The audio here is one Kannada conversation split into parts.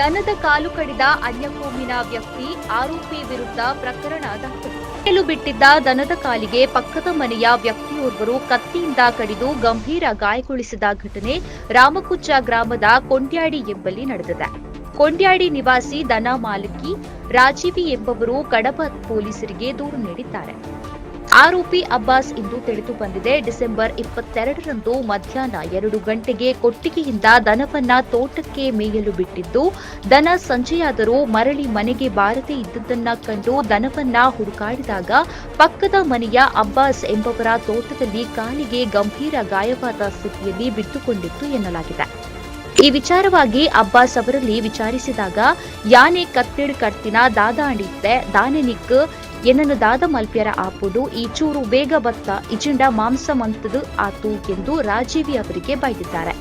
ದನದ ಕಾಲು ಕಡಿದ ಅನ್ಯಕೋಮಿನ ವ್ಯಕ್ತಿ ಆರೋಪಿ ವಿರುದ್ಧ ಪ್ರಕರಣ ದಾಖಲು. ಬಿಟ್ಟಿದ್ದ ದನದ ಕಾಲಿಗೆ ಪಕ್ಕದ ಮನೆಯ ವ್ಯಕ್ತಿಯೋರ್ವರು ಕತ್ತಿಯಿಂದ ಕಡಿದು ಗಂಭೀರ ಗಾಯಗೊಳಿಸಿದ ಘಟನೆ ರಾಮಕುಚ್ಚ ಗ್ರಾಮದ ಕೊಂಡ್ಯಾಡಿ ಎಂಬಲ್ಲಿ ನಡೆದಿದೆ. ಕೊಂಡ್ಯಾಡಿ ನಿವಾಸಿ ದನ ಮಾಲಕಿ ರಾಜೀವಿ ಎಂಬವರು ಕಡಬ ಪೊಲೀಸರಿಗೆ ದೂರು ನೀಡಿದ್ದಾರೆ. ಆರೋಪಿ ಅಬ್ಬಾಸ್ ಇಂದು ತಿಳಿದು ಬಂದಿದೆ. ಡಿಸೆಂಬರ್ ಇಪ್ಪತ್ತೆರಡರಂದು ಮಧ್ಯಾಹ್ನ ಎರಡು ಗಂಟೆಗೆ ಕೊಟ್ಟಿಗೆಯಿಂದ ದನವನ್ನ ತೋಟಕ್ಕೆ ಮೇಯಲು ಬಿಟ್ಟಿದ್ದು, ದನ ಸಂಜೆಯಾದರೂ ಮರಳಿ ಮನೆಗೆ ಬಾರದೇ ಇದ್ದದ್ದನ್ನ ಕಂಡು ದನವನ್ನ ಹುಡುಕಾಡಿದಾಗ ಪಕ್ಕದ ಮನೆಯ ಅಬ್ಬಾಸ್ ಎಂಬವರ ತೋಟದಲ್ಲಿ ಕಾಲಿಗೆ ಗಂಭೀರ ಗಾಯವಾದ ಸ್ಥಿತಿಯಲ್ಲಿ ಬಿದ್ದುಕೊಂಡಿತ್ತು ಎನ್ನಲಾಗಿದೆ. ಈ ವಿಚಾರವಾಗಿ ಅಬ್ಬಾಸ್ ಅವರಲ್ಲಿ ವಿಚಾರಿಸಿದಾಗ, ಯಾನೆ ಕತ್ತಿಡ್ ಕರ್ತಿನ ದಾದ ಅಂಡಿತ್ತೆ ದಾನೆ ನಿಕ್ ಎನ್ನನ್ನು ದಾದ ಮಲ್ಪ್ಯರ ಆಪುಡು, ಈ ಚೂರು ಬೇಗ ಬತ್ತ, ಇಚಿಂಡ ಮಾಂಸ ಮಂತದು ಆತು ಎಂದು ರಾಜೀವಿ ಅವರಿಗೆ ಬೈದಿದ್ದಾರೆ.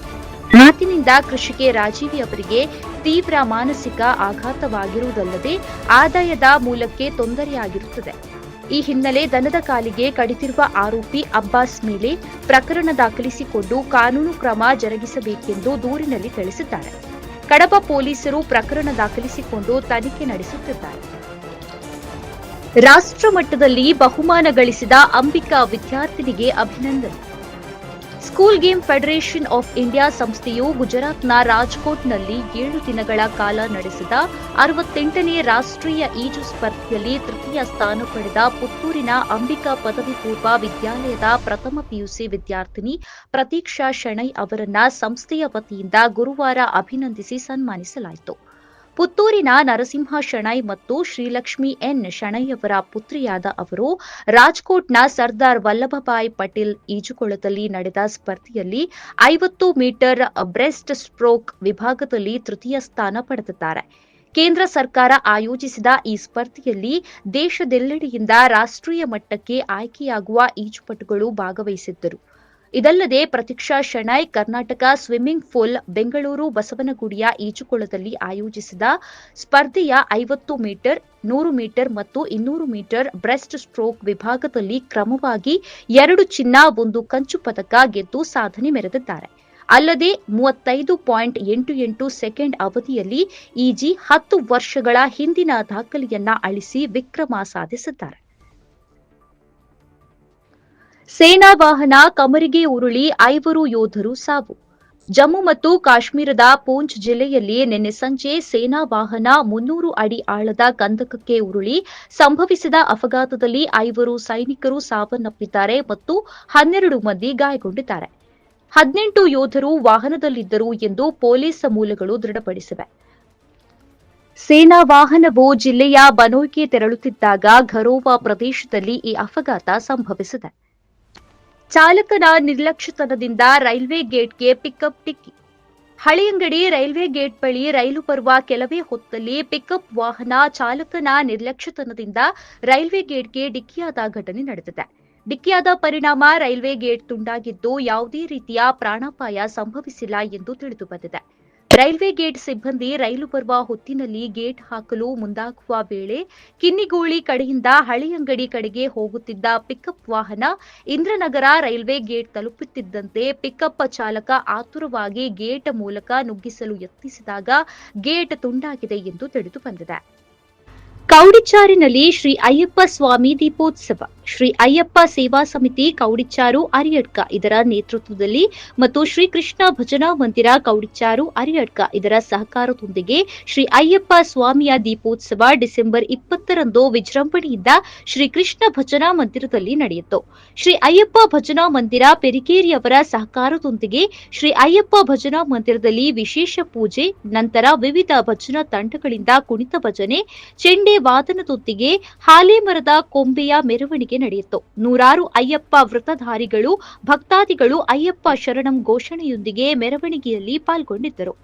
ಮಾತಿನಿಂದ ಕೃಷಿಗೆ ರಾಜೀವಿ ಅವರಿಗೆ ತೀವ್ರ ಮಾನಸಿಕ ಆಘಾತವಾಗಿರುವುದಲ್ಲದೆ ಆದಾಯದ ಮೂಲಕ್ಕೆ ತೊಂದರೆಯಾಗಿರುತ್ತದೆ. ಈ ಹಿನ್ನೆಲೆ ದನದ ಕಾಲಿಗೆ ಕಡಿತಿರುವ ಆರೋಪಿ ಅಬ್ಬಾಸ್ ಮೇಲೆ ಪ್ರಕರಣ ದಾಖಲಿಸಿಕೊಂಡು ಕಾನೂನು ಕ್ರಮ ಜರುಗಿಸಬೇಕೆಂದು ದೂರಿನಲ್ಲಿ ತಿಳಿಸಿದ್ದಾರೆ. ಕಡಬ ಪೊಲೀಸರು ಪ್ರಕರಣ ದಾಖಲಿಸಿಕೊಂಡು ತನಿಖೆ ನಡೆಸುತ್ತಿದ್ದಾರೆ. ರಾಷ್ಟ್ರಮಟ್ಟದಲ್ಲಿ ಬಹುಮಾನ ಗಳಿಸಿದ ಅಂಬಿಕಾ ವಿದ್ಯಾರ್ಥಿನಿಗೆ ಅಭಿನಂದನೆ. School game federation of India ಸಂಸ್ಥೆಯು ಗುಜರಾತ್ನ ರಾಜ್ಕೋಟ್ನಲ್ಲಿ ಏಳು ದಿನಗಳ ಕಾಲ ನಡೆಸಿದ ಅರವತ್ತೆಂಟನೇ ರಾಷ್ಟ್ರೀಯ ಈಜು ಸ್ಪರ್ಧೆಯಲ್ಲಿ ತೃತೀಯ ಸ್ಥಾನ ಪಡೆದ ಪುತ್ತೂರಿನ ಅಂಬಿಕಾ ಪದವಿ ಪೂರ್ವ ವಿದ್ಯಾಲಯದ ಪ್ರಥಮ ಪಿಯುಸಿ ವಿದ್ಯಾರ್ಥಿನಿ ಪ್ರತೀಕ್ಷಾ ಶೆಣೈ ಅವರನ್ನ ಸಂಸ್ಥೆಯ ವತಿಯಿಂದ ಗುರುವಾರ ಅಭಿನಂದಿಸಿ ಸನ್ಮಾನಿಸಲಾಯಿತು. ಪುತ್ತೂರಿನ ನರಸಿಂಹ ಶೆಣೈ ಮತ್ತು ಶ್ರೀಲಕ್ಷ್ಮಿ ಎನ್ ಶೆಣೈಯವರ ಪುತ್ರಿಯಾದ ಅವರು ರಾಜ್ಕೋಟ್ನ ಸರ್ದಾರ್ ವಲ್ಲಭಭಾಯ್ ಪಟೇಲ್ ಈಜುಕೊಳದಲ್ಲಿ ನಡೆದ ಸ್ಪರ್ಧೆಯಲ್ಲಿ ಐವತ್ತು ಮೀಟರ್ ಬ್ರೆಸ್ಟ್ ಸ್ಟ್ರೋಕ್ ವಿಭಾಗದಲ್ಲಿ ತೃತೀಯ ಸ್ಥಾನ ಪಡೆದಿದ್ದಾರೆ. ಕೇಂದ್ರ ಸರ್ಕಾರ ಆಯೋಜಿಸಿದ ಈ ಸ್ಪರ್ಧೆಯಲ್ಲಿ ದೇಶದೆಲ್ಲೆಡೆಯಿಂದ ರಾಷ್ಟ್ರೀಯ ಮಟ್ಟಕ್ಕೆ ಆಯ್ಕೆಯಾಗುವ ಈಜುಪಟುಗಳು ಭಾಗವಹಿಸಿದ್ದರು. ಇದಲ್ಲದೆ ಪ್ರತೀಕ್ಷಾ ಶೆಣೈ ಕರ್ನಾಟಕ ಸ್ವಿಮ್ಮಿಂಗ್ ಪೂಲ್ ಬೆಂಗಳೂರು ಬಸವನಗುಡಿಯ ಈಜುಕೊಳದಲ್ಲಿ ಆಯೋಜಿಸಿದ ಸ್ಪರ್ಧೆಯ ಐವತ್ತು ಮೀಟರ್, ನೂರು ಮೀಟರ್ ಮತ್ತು ಇನ್ನೂರು ಮೀಟರ್ ಬ್ರೆಸ್ಟ್ ಸ್ಟ್ರೋಕ್ ವಿಭಾಗದಲ್ಲಿ ಕ್ರಮವಾಗಿ ಎರಡು ಚಿನ್ನ, ಒಂದು ಕಂಚು ಪದಕ ಗೆದ್ದು ಸಾಧನೆ ಮೆರೆದಿದ್ದಾರೆ. ಅಲ್ಲದೆ ಮೂವತ್ತೈದು ಪಾಯಿಂಟ್ ಎಂಟು ಎಂಟು ಸೆಕೆಂಡ್ ಅವಧಿಯಲ್ಲಿ ಈಜಿ ಹತ್ತು ವರ್ಷಗಳ ಹಿಂದಿನ ದಾಖಲೆಯನ್ನ ಅಳಿಸಿ ವಿಕ್ರಮ ಸಾಧಿಸಿದ್ದಾರೆ. ಸೇನಾ ವಾಹನ ಕಮರಿಗೆ ಉರುಳಿ ಐವರು ಯೋಧರು ಸಾವು. ಜಮ್ಮು ಮತ್ತು ಕಾಶ್ಮೀರದ ಪೂಂಚ್ ಜಿಲ್ಲೆಯಲ್ಲಿ ನಿನ್ನೆ ಸಂಜೆ ಸೇನಾ ವಾಹನ ಮುನ್ನೂರು ಅಡಿ ಆಳದ ಗಂಧಕಕ್ಕೆ ಉರುಳಿ ಸಂಭವಿಸಿದ ಅಪಘಾತದಲ್ಲಿ ಐವರು ಸೈನಿಕರು ಸಾವನ್ನಪ್ಪಿದ್ದಾರೆ ಮತ್ತು ಹನ್ನೆರಡು ಮಂದಿ ಗಾಯಗೊಂಡಿದ್ದಾರೆ. ಹದಿನೆಂಟು ಯೋಧರು ವಾಹನದಲ್ಲಿದ್ದರು ಎಂದು ಪೊಲೀಸ್ ಮೂಲಗಳು ದೃಢಪಡಿಸಿವೆ. ಸೇನಾ ವಾಹನವು ಜಿಲ್ಲೆಯ ಬನೋಯ್ಗೆ ತೆರಳುತ್ತಿದ್ದಾಗ ಘರೋವಾ ಪ್ರದೇಶದಲ್ಲಿ ಈ ಅಪಘಾತ ಸಂಭವಿಸಿದೆ. ಚಾಲಕನ ನಿರ್ಲಕ್ಷ್ಯತನದಿಂದ ರೈಲ್ವೆ ಗೇಟ್ಗೆ ಪಿಕಪ್ ಟಿಕ್ಕಿ ಹಳಿಯಂಗಡಿ ರೈಲ್ವೆ ಗೇಟ್ ಬಳಿ ರೈಲು ಬರುವ ಕೆಲವೇ ಹೊತ್ತಲ್ಲಿ ಪಿಕಪ್ ವಾಹನ ಚಾಲಕನ ನಿರ್ಲಕ್ಷ್ಯತನದಿಂದ ರೈಲ್ವೆ ಗೇಟ್ಗೆ ಡಿಕ್ಕಿಯಾದ ಘಟನೆ ನಡೆದಿದೆ. ಡಿಕ್ಕಿಯಾದ ಪರಿಣಾಮ ರೈಲ್ವೆ ಗೇಟ್ ತುಂಡಾಗಿದ್ದು ಯಾವುದೇ ರೀತಿಯ ಪ್ರಾಣಾಪಾಯ ಸಂಭವಿಸಿಲ್ಲ ಎಂದು ತಿಳಿದು ಬಂದಿದೆ. ರೈಲ್ವೆ ಗೇಟ್ ಸಿಬ್ಬಂದಿ ರೈಲು ಬರುವ ಹೊತ್ತಿನಲ್ಲಿ ಗೇಟ್ ಹಾಕಲು ಮುಂದಾಗುವ ವೇಳೆ ಕಿನ್ನಿಗೋಳಿ ಕಡೆಯಿಂದ ಹಳಿಯಂಗಡಿ ಕಡೆಗೆ ಹೋಗುತ್ತಿದ್ದ ಪಿಕಪ್ ವಾಹನ ಇಂದ್ರನಗರ ರೈಲ್ವೆ ಗೇಟ್ ತಲುಪುತ್ತಿದ್ದಂತೆ ಪಿಕಪ್ ಚಾಲಕ ಆತುರವಾಗಿ ಗೇಟ್ ಮೂಲಕ ನುಗ್ಗಿಸಲು ಯತ್ನಿಸಿದಾಗ ಗೇಟ್ ತುಂಡಾಗಿದೆ ಎಂದು ತಿಳಿದು ಬಂದಿದೆ. ಕೌಡಿಚಾರಿನಲ್ಲಿ ಶ್ರೀ ಅಯ್ಯಪ್ಪ ಸ್ವಾಮಿ ದೀಪೋತ್ಸವ. ಶ್ರೀ ಅಯ್ಯಪ್ಪ ಸೇವಾ ಸಮಿತಿ ಕೌಡಿಚಾರು ಅರಿಯಡ್ಕ ಇದರ ನೇತೃತ್ವದಲ್ಲಿ ಮತ್ತು ಶ್ರೀ ಕೃಷ್ಣ ಭಜನಾ ಮಂದಿರ ಕೌಡಿಚಾರು ಅರಿಯಡ್ಕ ಇದರ ಸಹಕಾರದೊಂದಿಗೆ ಶ್ರೀ ಅಯ್ಯಪ್ಪ ಸ್ವಾಮಿಯ ದೀಪೋತ್ಸವ ಡಿಸೆಂಬರ್ ಇಪ್ಪತ್ತರಂದು ವಿಜೃಂಭಣೆಯಿಂದ ಶ್ರೀ ಕೃಷ್ಣ ಭಜನಾ ಮಂದಿರದಲ್ಲಿ ನಡೆಯಿತು. ಶ್ರೀ ಅಯ್ಯಪ್ಪ ಭಜನಾ ಮಂದಿರ ಪೆರಿಕೇರಿಯವರ ಸಹಕಾರದೊಂದಿಗೆ ಶ್ರೀ ಅಯ್ಯಪ್ಪ ಭಜನಾ ಮಂದಿರದಲ್ಲಿ ವಿಶೇಷ ಪೂಜೆ, ನಂತರ ವಿವಿಧ ಭಜನಾ ತಂಡಗಳಿಂದ ಕುಣಿತ ಭಜನೆ, ಚೆಂಡೆ ವಾದನದೊಂದಿಗೆ ಹಾಲೆ ಮರದ ಕೊಂಬೆಯ ಮೆರವಣಿಗೆ ನಡೆಯಿತು. ನೂರಾರು ಅಯ್ಯಪ್ಪ ವೃತಧಾರಿಗಳು ಭಕ್ತಾದಿಗಳು ಅಯ್ಯಪ್ಪ ಶರಣಂ ಘೋಷಣೆಯೊಂದಿಗೆ ಮೆರವಣಿಗೆಯಲ್ಲಿ ಪಾಲ್ಗೊಂಡಿದ್ದರು.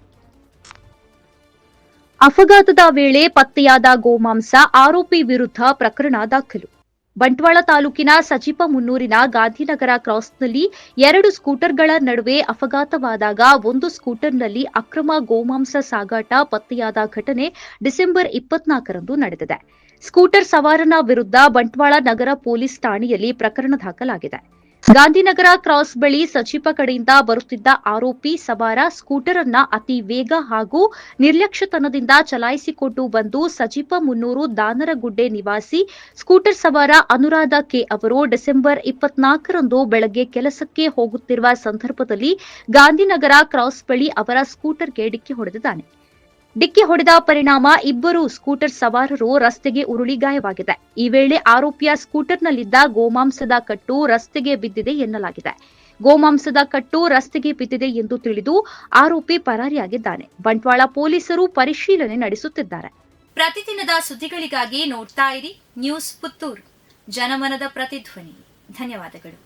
ಅಪಘಾತದ ವೇಳೆ ಪತ್ತೆಯಾದ ಗೋಮಾಂಸ ಆರೋಪಿ ವಿರುದ್ಧ ಪ್ರಕರಣ ದಾಖಲು. ಬಂಟ್ವಾಳ ತಾಲೂಕಿನ ಸಜಿಪ ಮುನ್ನೂರಿನ ಗಾಂಧಿನಗರ ಕ್ರಾಸ್ನಲ್ಲಿ ಎರಡು ಸ್ಕೂಟರ್ಗಳ ನಡುವೆ ಅಪಘಾತವಾದಾಗ ಒಂದು ಸ್ಕೂಟರ್ನಲ್ಲಿ ಅಕ್ರಮ ಗೋಮಾಂಸ ಸಾಗಾಟ ಪತ್ತೆಯಾದ ಘಟನೆ ಡಿಸೆಂಬರ್ ಇಪ್ಪತ್ನಾಲ್ಕರಂದು ನಡೆದಿದೆ. ಸ್ಕೂಟರ್ ಸವಾರನ ವಿರುದ್ಧ ಬಂಟ್ವಾಳ ನಗರ ಪೊಲೀಸ್ ಠಾಣೆಯಲ್ಲಿ ಪ್ರಕರಣ ದಾಖಲಾಗಿದೆ. ಗಾಂಧಿನಗರ ಕ್ರಾಸ್ ಬಳಿ ಸಚಿಪ ಕಡೆಯಿಂದ ಬರುತ್ತಿದ್ದ ಆರೋಪಿ ಸವಾರ ಸ್ಕೂಟರ್ ಅನ್ನ ಅತಿ ವೇಗ ಹಾಗೂ ನಿರ್ಲಕ್ಷ್ಯತನದಿಂದ ಚಲಾಯಿಸಿಕೊಂಡು ಬಂದು ಸಚಿಪ ಮುನ್ನೂರು ದಾನರಗುಡ್ಡೆ ನಿವಾಸಿ. ಸ್ಕೂಟರ್ ಸವಾರ ಅನುರಾಧ ಕೆ ಅವರು ಡಿಸೆಂಬರ್ ಇಪ್ಪತ್ನಾಲ್ಕರಂದು ಬೆಳಗ್ಗೆ ಕೆಲಸಕ್ಕೆ ಹೋಗುತ್ತಿರುವ ಸಂದರ್ಭದಲ್ಲಿ ಗಾಂಧಿನಗರ ಕ್ರಾಸ್ ಬಳಿ ಅವರ ಸ್ಕೂಟರ್ಗೆ ಡಿಕ್ಕಿ ಹೊಡೆದಿದ್ದಾನೆ. ಡಿಕ್ಕಿ ಹೊಡೆದ ಪರಿಣಾಮ ಇಬ್ಬರು ಸ್ಕೂಟರ್ ಸವಾರರು ರಸ್ತೆಗೆ ಉರುಳಿ ಗಾಯವಾಗಿದೆ. ಈ ವೇಳೆ ಆರೋಪಿಯ ಸ್ಕೂಟರ್ನಲ್ಲಿದ್ದ ಗೋಮಾಂಸದ ಕಟ್ಟು ರಸ್ತೆಗೆ ಬಿದ್ದಿದೆ ಎನ್ನಲಾಗಿದೆ. ಗೋಮಾಂಸದ ಕಟ್ಟು ರಸ್ತೆಗೆ ಬಿದ್ದಿದೆ ಎಂದು ತಿಳಿದು ಆರೋಪಿ ಪರಾರಿಯಾಗಿದ್ದಾನೆ. ಬಂಟ್ವಾಳ ಪೊಲೀಸರು ಪರಿಶೀಲನೆ ನಡೆಸುತ್ತಿದ್ದಾರೆ. ಪ್ರತಿದಿನದ ಸುದ್ದಿಗಳಿಗಾಗಿ ನೋಡ್ತಾ ಇರಿ ನ್ಯೂಸ್ ಪುತ್ತೂರು. ಜನಮನದ ಪ್ರತಿಧ್ವನಿ. ಧನ್ಯವಾದಗಳು.